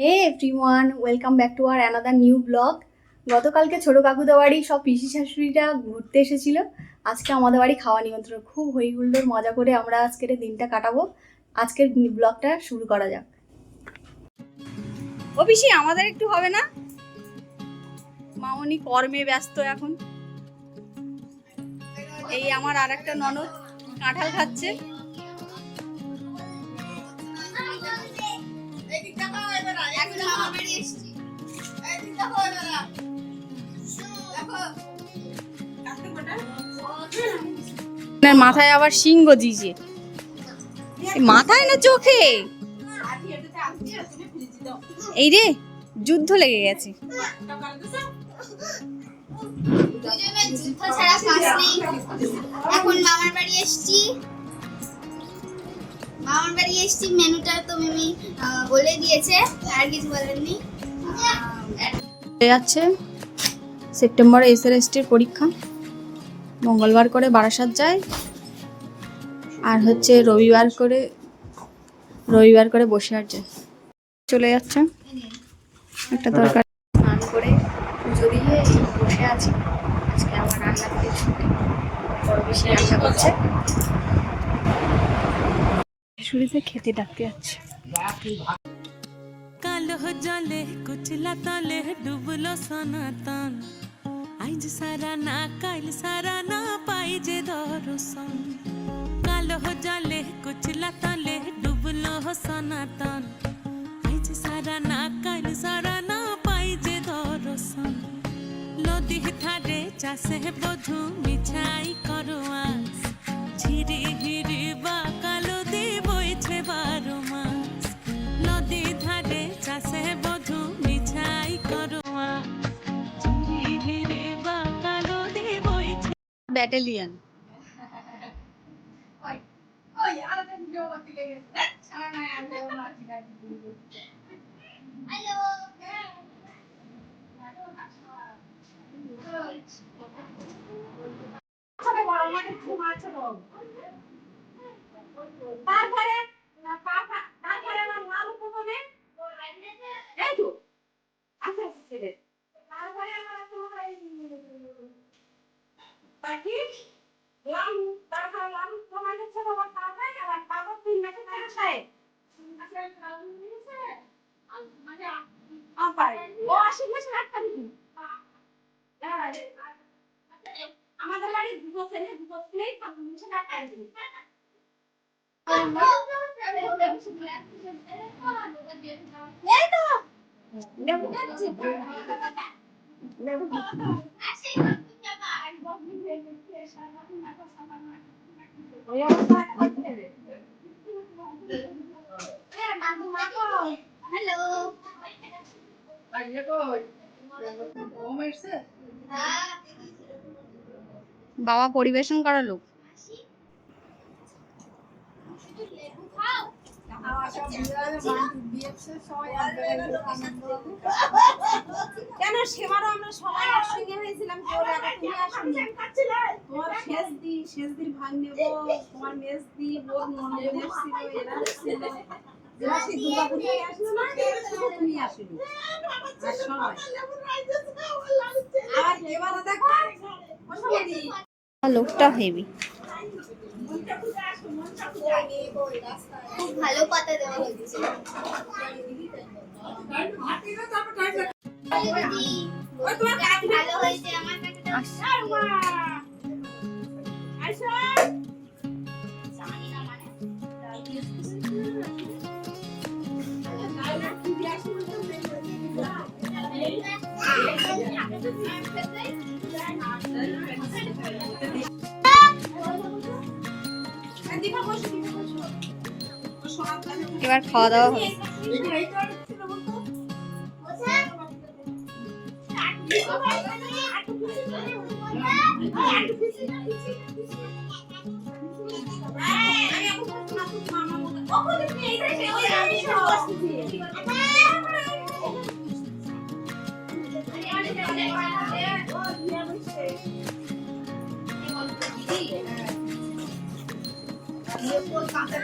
Hey everyone welcome back to our another new blog গতকালকে ছোটো কাকুদের বাড়ি সব পিসি শাশুড়িটা ঘুরতে এসেছিল। আজকে আমাদের বাড়ি খাওয়া নিমন্ত্রণ। খুব হই হুল্লোড় মজা করে আমরা আজকের দিনটা কাটাবো। আজকের ব্লগটা শুরু করা যাক। ও পিসি, আমাদের একটু হবে না? মামনি কর্মে ব্যস্ত এখন। এই আমার আর একটা ননদ কাঁঠাল খাচ্ছে। মাথায় আবার শিং গজিয়েছে মাথায় না চোখে? এই রে, যুদ্ধ লেগে গেছে। এখন বাড়ি এসেছি। মামার বাড়ি মেনুটা তো মিমি বলে দিয়েছে, আর কিছু বলেননি। যাচ্ছে। সেপ্টেম্বরে এসএলএসটির পরীক্ষা। মঙ্গলবার করে বারাসাত যায়। আর হচ্ছে রবিবার করে রবিবার করে বসে আর যায়। চলে যাচ্ছে। একটা দরকার স্নান করে পুজো দিয়ে বসে আছি। আজকে আমার রান্না করে বড় বেশি রান্না করছে। শুরুতে খেতে ডাকতে যাচ্ছে। কালো জলে কুচলা তলে ডুবলো সনাতন আইজ সারা না কাইল সারা না পাই যে দর্শন কালো জলে কুচলা তলে ডুবলো সনাতন আইজ সারা না কাইল সারা না পাই যে দর্শন নদী ধারে চাষে বধু মিছাই করো আস ঝিরি হিরি বা কালো দি বইছে বারো ব্যাটালিয়ন তারপরে তারপরে আমার আলু প্রথমে এই তো আচ্ছা ছেড়ে তারপরে আমার তোমার বাকি লাম তারপরে লাম তোমার কাছে তোমার তারপরে আর তারপর তিন মাসে তার খায় আপাই ও আশি মাসে রাখতে দিবি আমাদের বাড়ি দুটো ছেলে দুটো ছেলেই এই তো। বাবা পরিবেশন লেবু খাও কেন সেবারও আমরা সবাই একসঙ্গে হয়েছিলাম তুমি তোমার শেষ দি শেষ দিন ভাগ নেব, তোমার মেজ দি ওর ননদ এরা সেই দুর্গা পুজোয় আসলো না শুধু তুমি আসিনি আর সবাই আর এবারে দেখো ও সবাই লোকটা হেভি খুব ভালো পাতা দেওয়া হচ্ছে দিদি, কাজ ভালো হয়েছে। আমার কাছে তো এবার খাওয়া দাওয়া হবে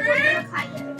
যায়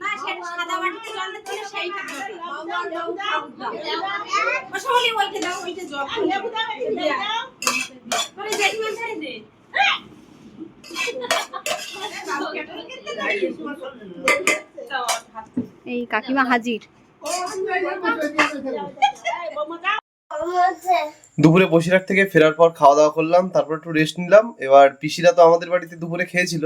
না সেটা সাদা বাটিতে জল দিতে সেইটা দেবে। ওইটা দাও, ওইটা জল। ওরে জেঠিমার ধারে দে। এই কাকিমা হাজির দুপুরে বসিরহাট থেকে ফেরার পর খাওয়া দাওয়া করলাম তারপর একটু রেস্ট নিলাম এবার পিসিরা তো আমাদের বাড়িতে দুপুরে খেয়েছিল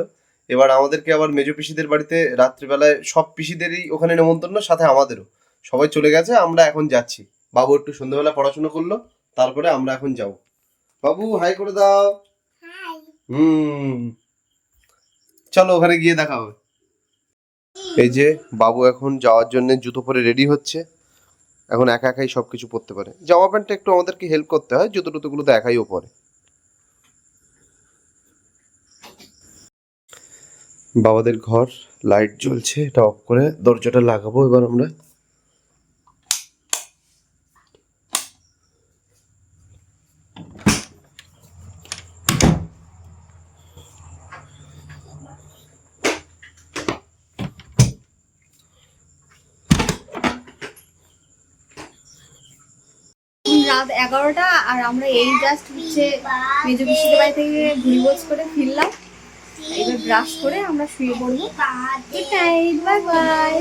এবার আমাদেরকে আবার মেজো পিসিদের বাড়িতে রাত্রিবেলায় সব পিসিদেরই ওখানে নেমন্তন্ন সাথে আমাদেরও। সবাই চলে গেছে আমরা এখন যাচ্ছি। বাবু একটু সন্ধ্যেবেলা পড়াশোনা করল তারপরে আমরা এখন যাব। বাবু হাই করে দাও। হুম। চলো ওখানে গিয়ে দেখা হবে। এই যে বাবু এখন যাওয়ার জন্য জুতো পরে রেডি হচ্ছে। এখন একা একাই সবকিছু পরতে পারে। জামা প্যান্টটা একটু আমাদেরকে হেল্প করতে হয় জুতো টুতোগুলো তো একাইও পরে। বাবাদের ঘর, লাইট জ্বলছে, এটা অফ করে দরজাটা লাগাবো এবার আমরা। রাত এগারোটা, আর আমরা এই জাস্ট হচ্ছে মেজো পিসিদের বাড়ি থেকে ঘুরিবোজ করে ফিরলাম। এবার ব্রাশ করে আমরা শুয়ে পড়ব। Good night bye bye